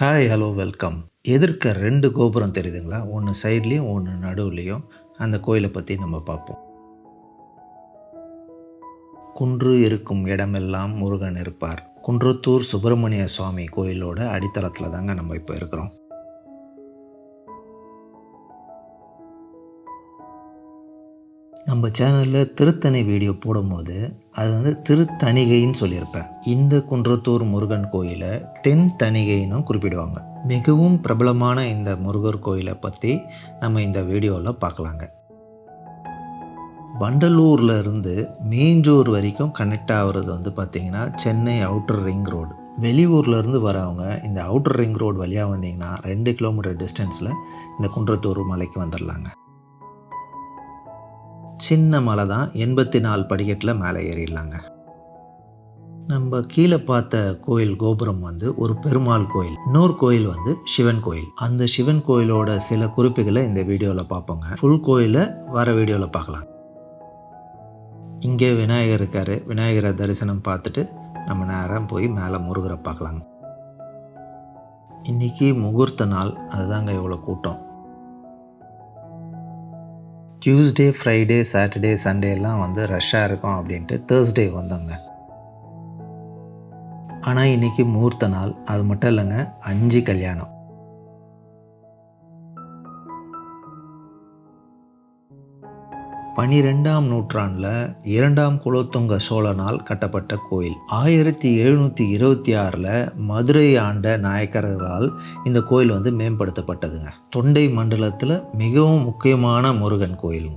Hi hello welcome எதிர்க்க ரெண்டு கோபுரம் தெரியுதுங்களா? ஒன்று சைட்லேயும் ஒன்று நடுவுலையும். அந்த கோயிலை பற்றி நம்ம பார்ப்போம். குன்று இருக்கும் இடமெல்லாம் முருகன் இருப்பார். குன்றத்தூர் சுப்பிரமணிய சுவாமி கோயிலோட அடித்தளத்தில் தாங்க நம்ம இப்போ இருக்கிறோம். நம்ம சேனலில் திருத்தணி வீடியோ போடும்போது அது வந்து திருத்தணிகைன்னு சொல்லியிருப்பேன். இந்த குன்றத்தூர் முருகன் கோயிலை தென் தணிகைன்னு குறிப்பிடுவாங்க. மிகவும் பிரபலமான இந்த முருகர் கோயிலை பற்றி நம்ம இந்த வீடியோவில் பார்க்கலாங்க. வண்டலூரில் இருந்து மீஞ்சூர் வரைக்கும் கனெக்ட் ஆகுறது வந்து பார்த்திங்கன்னா சென்னை அவுட்டர் ரிங் ரோடு வெளியூர்லேருந்து வரவங்க இந்த அவுட்டர் ரிங் ரோடு வழியாக வந்தீங்கன்னா ரெண்டு கிலோமீட்டர் டிஸ்டன்ஸில் இந்த குன்றத்தூர் மலைக்கு வந்துடலாங்க சின்ன மலை தான். எண்பத்தி நாலு படிக்கட்டில் மேலே ஏறிடலாங்க. நம்ம கீழே பார்த்த கோயில் கோபுரம் வந்து ஒரு பெருமாள் கோயில். இன்னொரு கோயில் வந்து சிவன் கோயில். அந்த சிவன் கோயிலோட சில குறிப்புகளை இந்த வீடியோவில் பார்ப்போங்க. ஃபுல் கோயிலை வர வீடியோவில் பார்க்கலாம். இங்கே விநாயகர் இருக்காரு. விநாயகரை தரிசனம் பார்த்துட்டு நம்ம நேரம் போய் மேலே முருகரை பார்க்கலாங்க. இன்னைக்கு முகூர்த்த நாள். அதுதாங்க இவ்வளோ கூட்டம். டியூஸ்டே ஃப்ரைடே சாட்டர்டே சண்டேலாம் வந்து ரஷ்ஷாக இருக்கும் அப்படின்ட்டு தேர்ஸ்டே வந்தோங்க. ஆனால் இன்றைக்கி முகூர்த்த நாள். அது மட்டும் இல்லைங்க அஞ்சு கல்யாணம். பனிரெண்டாம் நூற்றாண்டில் இரண்டாம் குலோத்துங்க சோழனால் கட்டப்பட்ட கோயில். ஆயிரத்தி எழுநூற்றி இருபத்தி ஆறில் மதுரை ஆண்ட நாயக்கர்களால் இந்த கோயில் வந்து மேம்படுத்தப்பட்டதுங்க. தொண்டை மண்டலத்தில் மிகவும் முக்கியமான முருகன் கோயில்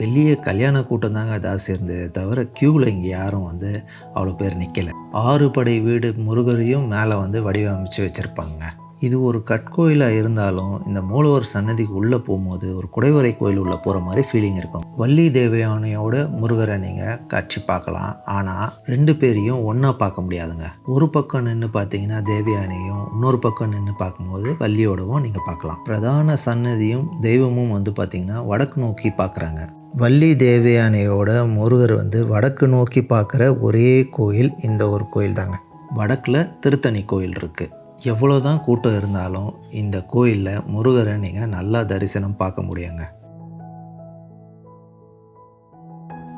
வெளியே கல்யாண கூட்டம் தாங்க ஜாஸ்தி இருந்தது தவிர க்யூவில் இங்கே யாரும் வந்து அவ்வளோ பேர் நிற்கலை ஆறு படை வீடு முருகரையும் மேலே வந்து வடிவமைச்சு வச்சுருப்பாங்க. இது ஒரு கட்கோயிலாக இருந்தாலும் இந்த மூலவர் சன்னதிக்கு உள்ளே போகும்போது ஒரு குடைவரை கோயில் உள்ளே போகிற மாதிரி ஃபீலிங் இருக்கும். வள்ளி தேவயானையோட முருகரை நீங்கள் காட்சி பார்க்கலாம். ஆனால் ரெண்டு பேரையும் ஒன்றா பார்க்க முடியாதுங்க. ஒரு பக்கம் நின்று பார்த்தீங்கன்னா தேவயானையும் இன்னொரு பக்கம் நின்று பார்க்கும்போது வள்ளியோடவும் நீங்கள் பார்க்கலாம். பிரதான சன்னதியும் தெய்வமும் வந்து பார்த்தீங்கன்னா வடக்கு நோக்கி பார்க்குறாங்க. வள்ளி தேவயானையோட முருகர் வந்து வடக்கு நோக்கி பார்க்குற ஒரே கோயில் இந்த ஒரு கோயில் தாங்க வடக்கில் திருத்தணி கோயில் இருக்குது எவ்வளோ தான் கூட்டம் இருந்தாலும் இந்த கோயிலில் முருகரை நீங்கள் நல்லா தரிசனம் பார்க்க முடியுங்க.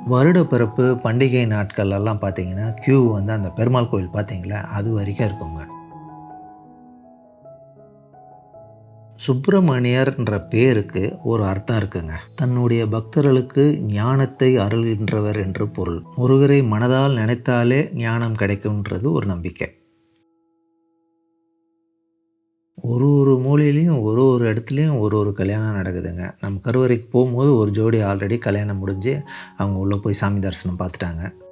வருட பிறப்பு பண்டிகை நாட்கள் எல்லாம் பார்த்தீங்கன்னா க்யூ வந்து அந்த பெருமாள் கோயில் பார்த்தீங்களா அது வரைக்கும் இருக்குங்க. சுப்பிரமணியர்ன்ற பேருக்கு ஒரு அர்த்தம் இருக்குங்க. தன்னுடைய பக்தர்களுக்கு ஞானத்தை அருள்கின்றவர் என்று பொருள். முருகரை மனதால் நினைத்தாலே ஞானம் கிடைக்கும்ன்றது ஒரு நம்பிக்கை. ஒரு ஒரு மூலையிலையும் ஒரு ஒரு இடத்துலையும் ஒரு ஒரு கல்யாணம் நடக்குதுங்க. நம்ம கருவறைக்கு போகும்போது ஒரு ஜோடி ஆல்ரெடி கல்யாணம் முடிஞ்சு அவங்க உள்ளே போய் சாமி தரிசனம் பார்த்துட்டாங்க.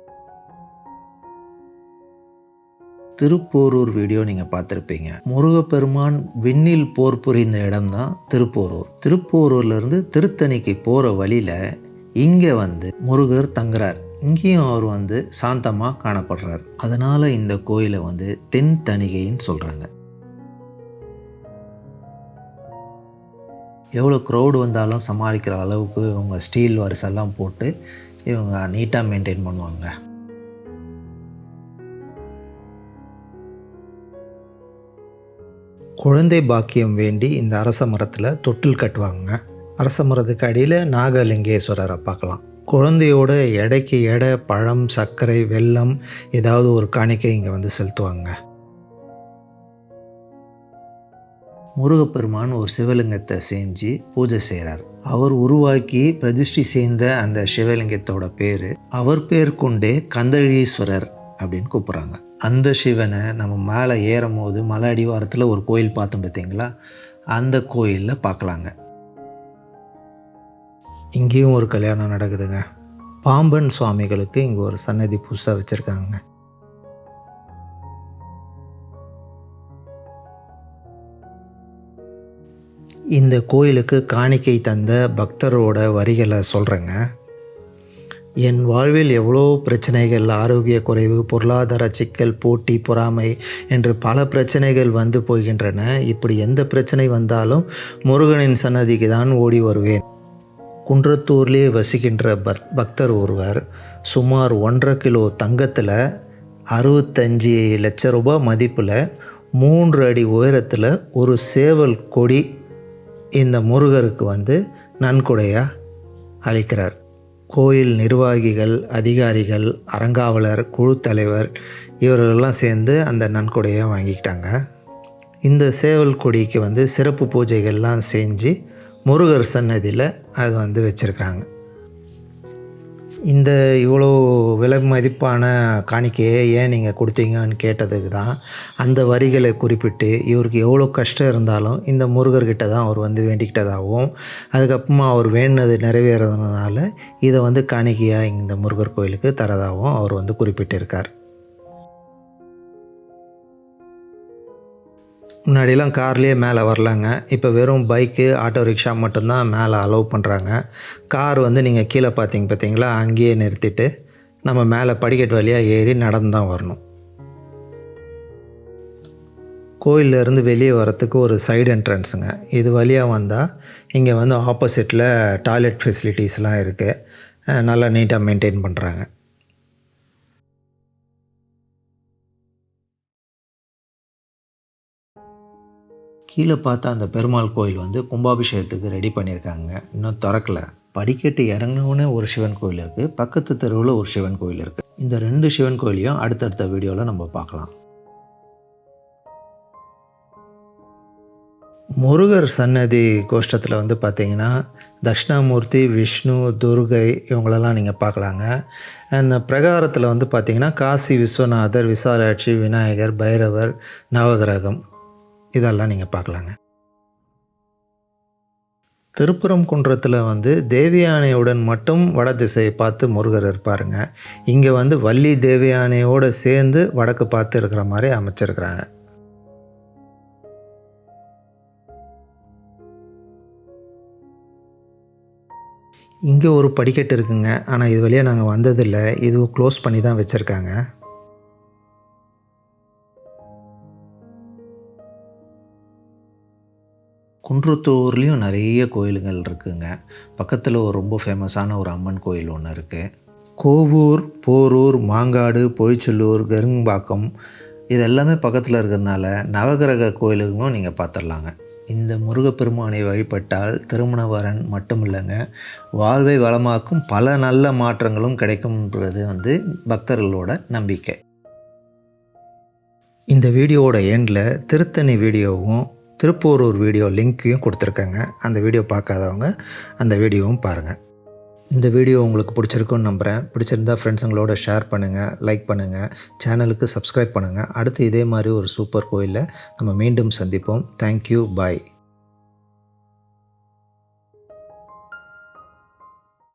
திருப்போரூர் வீடியோ நீங்கள் பார்த்துருப்பீங்க. முருகப்பெருமான் விண்ணில் போர் புரிந்த இடம் தான் திருப்போரூர். திருப்போரூர்லேருந்து திருத்தணிக்கு போகிற வழியில் இங்கே வந்து முருகர் தங்குறார். இங்கேயும் அவர் வந்து சாந்தமாக காணப்படுறார். அதனால் இந்த கோயிலை வந்து தென் தணிகைன்னு சொல்கிறாங்க எவ்வளோ க்ரௌடு வந்தாலும் சமாளிக்கிற அளவுக்கு இவங்க ஸ்டீல் வரிசெல்லாம் போட்டு இவங்க நீட்டாக மெயின்டைன் பண்ணுவாங்க. குழந்தை பாக்கியம் வேண்டி இந்த அரச மரத்தில் தொட்டில் கட்டுவாங்க அரச மரத்துக்கு அடியில் நாகலிங்கேஸ்வரரை பார்க்கலாம். குழந்தையோட எடைக்கு எடை பழம் சர்க்கரை வெல்லம் ஏதாவது ஒரு காணிக்கை இங்கே வந்து செலுத்துவாங்க. முருகப்பெருமான் ஒரு சிவலிங்கத்தை செஞ்சு பூஜை செய்கிறார் அவர் உருவாக்கி பிரதிஷ்டி செய்த அந்த சிவலிங்கத்தோட பேர் அவர் பேர் கொண்டே கந்தழீஸ்வரர் அப்படின்னு கூப்பிட்றாங்க. அந்த சிவனை நம்ம மேலே ஏறும் போது மலை அடிவாரத்தில் ஒரு கோயில் பார்த்தோம் பார்த்தீங்களா? அந்த கோயிலில் பார்க்கலாங்க. இங்கேயும் ஒரு கல்யாணம் நடக்குதுங்க. பாம்பன் சுவாமிகளுக்கு இங்கே ஒரு சன்னதி புதுசாக வச்சுருக்காங்க. இந்த கோயிலுக்கு காணிக்கை தந்த பக்தரோட வரிகளை சொல்கிறேங்க என் வாழ்வில் எவ்வளோ பிரச்சனைகள் ஆரோக்கிய குறைவு பொருளாதார சிக்கல் போட்டி பொறாமை என்று பல பிரச்சனைகள் வந்து போகின்றன. இப்படி எந்த பிரச்சனை வந்தாலும் முருகனின் சன்னதிக்கு தான் ஓடி வருவேன். குன்றத்தூர்லேயே வசிக்கின்ற பக் பக்தர் ஒருவர் சுமார் ஒன்றரை கிலோ தங்கத்தில் அறுபத்தஞ்சி லட்ச ரூபாய் மதிப்பில் மூன்று அடி உயரத்தில் ஒரு சேவல் கொடி இந்த முருகருக்கு வந்து நன்கொடையாக அளிக்கிறார். கோயில் நிர்வாகிகள் அதிகாரிகள் அறங்காவலர் குழு தலைவர் இவர்களெல்லாம் சேர்ந்து அந்த நன்கொடையை வாங்கிக்கிட்டாங்க. இந்த சேவல் கொடிக்கு வந்து சிறப்பு பூஜைகள்லாம் செஞ்சு முருகர் சன்னதியில் அது வந்து வச்சுருக்குறாங்க. இந்த இவ்வளோ விலை மதிப்பான காணிக்கையை ஏன் நீங்கள் கொடுத்தீங்கன்னு கேட்டதுக்கு தான் அந்த வரிகளை குறிப்பிட்டு இவருக்கு எவ்வளோ கஷ்டம் இருந்தாலும் இந்த முருகர்கிட்ட தான் அவர் வந்து வேண்டிக்கிட்டதாகவும் அதுக்கப்புறமா அவர் வேண்டினது நிறைவேறதுனால இதை வந்து காணிக்கையாக இந்த முருகர் கோயிலுக்கு தரதாகவும் அவர் வந்து குறிப்பிட்டிருக்கார். முன்னாடிலாம் கார்லேயே மேலே வரலாங்க. இப்போ வெறும் பைக்கு ஆட்டோ ரிக்ஷா மட்டும்தான் மேலே அலோவ் பண்ணுறாங்க கார் வந்து நீங்கள் கீழே பார்த்தீங்க பார்த்தீங்களா? அங்கேயே நிறுத்திட்டு நம்ம மேலே படிக்கட்டு வழியாக ஏறி நடந்து தான் வரணும். கோயில்ல இருந்து வெளியே வரத்துக்கு ஒரு சைடு என்ட்ரன்ஸுங்க இது வழியாக வந்தால் இங்கே வந்து ஆப்போசிட்டில் டாய்லெட் ஃபெசிலிட்டிஸ்லாம் இருக்குது நல்லா நீட்டாக மெயின்டைன் பண்ணுறாங்க கீழே பார்த்தா அந்த பெருமாள் கோயில் வந்து கும்பாபிஷேகத்துக்கு ரெடி பண்ணியிருக்காங்க. இன்னும் திறக்கல. படிக்கட்டு இறங்கினவுடனே ஒரு சிவன் கோயில் இருக்குது பக்கத்து தெருவில் ஒரு சிவன் கோயில் இருக்குது இந்த ரெண்டு சிவன் கோயிலையும் அடுத்தடுத்த வீடியோவில் நம்ம பார்க்கலாம். முருகர் சன்னதி கோஷ்டத்தில் வந்து பார்த்தீங்கன்னா தட்சிணாமூர்த்தி விஷ்ணு துர்கை இவங்களெல்லாம் நீங்கள் பார்க்கலாங்க. அந்த பிரகாரத்தில் வந்து பார்த்திங்கன்னா காசி விஸ்வநாதர் விசாலாட்சி விநாயகர் பைரவர் நவகிரகம். இதெல்லாம் நீங்கள் பார்க்கலாங்க. திருப்புறம் குன்றத்தில் வந்து தேவியானையுடன் மட்டும் வட திசையை பார்த்து முருகர் இருப்பாருங்க. இங்கே வந்து வள்ளி தேவியானையோடு சேர்ந்து வடக்கு பார்த்து இருக்கிற மாதிரி அமைச்சிருக்கிறாங்க. இங்கே ஒரு படிக்கட்டு இருக்குங்க. ஆனால் இது வழியாக நாங்கள் வந்ததில்லை. இதுவும் க்ளோஸ் பண்ணி தான் வச்சுருக்காங்க. குன்றத்தூர்லேயும் நிறைய கோயிலுங்கள் இருக்குங்க. பக்கத்தில் ஒரு ரொம்ப ஃபேமஸான ஒரு அம்மன் கோயில் ஒன்று இருக்குது கோவூர் போரூர் மாங்காடு பொய்ச்சலூர் கருங்பாக்கம் இது எல்லாமே பக்கத்தில் இருக்கிறதுனால நவகிரக கோயிலுங்களும் நீங்கள் பார்த்துடலாங்க இந்த முருகப்பெருமானை வழிபட்டால் திருமணவரன் மட்டும் இல்லைங்க வாழ்வை வளமாக்கும் பல நல்ல மாற்றங்களும் கிடைக்கும்ன்றது வந்து பக்தர்களோட நம்பிக்கை. இந்த வீடியோவோட எண்டில் திருத்தணி வீடியோவும் திருப்பூரூர் வீடியோ லிங்க்கையும் கொடுத்துருக்கேங்க. அந்த வீடியோ பார்க்காதவங்க அந்த வீடியோவும் பாருங்கள் இந்த வீடியோ உங்களுக்கு பிடிச்சிருக்குன்னு நம்புகிறேன் பிடிச்சிருந்தா ஃப்ரெண்ட்ஸுங்களோட ஷேர் பண்ணுங்கள் லைக் பண்ணுங்கள் சேனலுக்கு சப்ஸ்கிரைப் பண்ணுங்கள் அடுத்து இதே மாதிரி ஒரு சூப்பர் கோயிலில் நம்ம மீண்டும் சந்திப்போம். Thank you bye